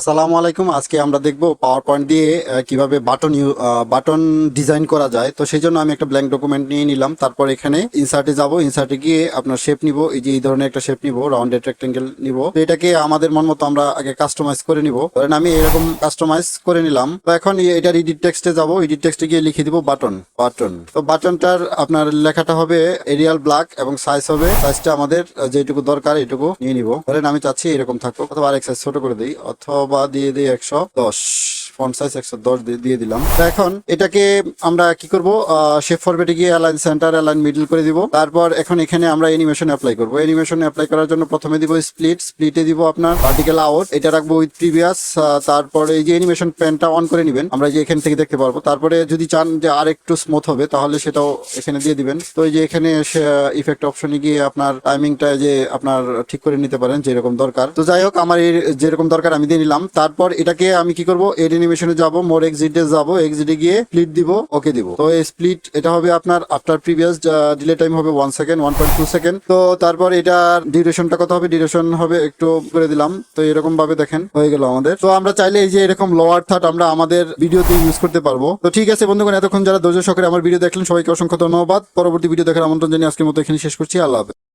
আসসালামু আলাইকুম। আজকে আমরা দেখব পাওয়ার পয়েন্ট দিয়ে কীভাবে বাটন বাটন ডিজাইন করা যায়। তো সেই জন্য আমি একটা ব্ল্যাঙ্ক ডকুমেন্ট নিয়ে নিলাম। তারপর এখানে ইনসার্টে যাব। ইনসার্টে গিয়ে আপনার শেপ নিব। এই যে এই ধরনের একটা শেপ নিব রাউন্ডেড রেক্টেঙ্গেল নিব। এটাকে আমাদের মন মতো আমরা আগে কাস্টমাইজ করে নিব। ধরেন আমি এরকম কাস্টমাইজ করে নিলাম। তো এখন এটার এডিট টেক্সটে যাব। এডিট টেক্সটে গিয়ে লিখে দিব বাটন বাটন তো বাটনটার আপনার লেখাটা হবে এরিয়াল ব্ল্যাক এবং সাইজ হবে সাইজটা আমাদের যেটুকু দরকার এটুকু নিয়ে নিব। ধরেন আমি চাচ্ছি এরকম থাকব অথবা আরেক সাইজ ছোট করে দিই। অথবা দিয়ে দিই একশো দশ। সাইজ একশো দশ দিয়ে দিলাম। এখন এটাকে আমরা কি করব? শেপ ফরম্যাটে গিয়ে অ্যালাইন সেন্টার অ্যালাইন মিডল করে দিব। তারপর এখন এখানে আমরা অ্যানিমেশন অ্যাপ্লাই করব। অ্যানিমেশন অ্যাপ্লাই করার জন্য প্রথমে দিব স্প্লিট স্প্লিটে দিব আপনার ভার্টিক্যাল আউট এটা রাখব উইথ প্রিভিয়াস তারপরে এই যে অ্যানিমেশন প্যানটা অন করে নেবেন, আমরা যে এখান থেকে দেখতে পারব। তারপরে যদি চান যে আর একটু স্মুথ হবে, তাহলে সেটাও এখানে দিয়ে দিবেন। তো এই যে এখানে ইফেক্ট অপশনে গিয়ে আপনার টাইমিংটা যে আপনার ঠিক করে নিতে পারেন, যেরকম দরকার। তো যাই হোক, আমার যেরকম দরকার আমি দিয়ে নিলাম। তারপর এটাকে আমি কি করব? এড অ্যানিমেশনে যাব মোর এক্সিটে যাব এক্সিটে গিয়ে স্প্লিট দিব ওকে দিব। তো এই স্প্লিট এটা হবে আপনার আফটার প্রিভিয়াস ডিলে টাইম হবে one second one point two second তো তারপর এটার ডিউরেশনটা কত হবে? ডিউরেশন হবে একটু করে দিলাম। তো এরকম ভাবে দেখেন, হয়ে গেল আমাদের। তো আমরা চাইলে এই যে এরকম লোয়ার থার্ড আমরা আমাদের ভিডিওতে ইউজ করতে পারব। তো ঠিক আছে বন্ধুগণ, এতক্ষণ যারা ধৈর্য সহকারে আমার ভিডিও দেখলেন, সবাইকে অসংখ্য ধন্যবাদ। পরবর্তী ভিডিও দেখার আমন্ত্রণ জানিয়ে আজকের মতো এখানে শেষ করছি। আল্লাহ হাফেজ।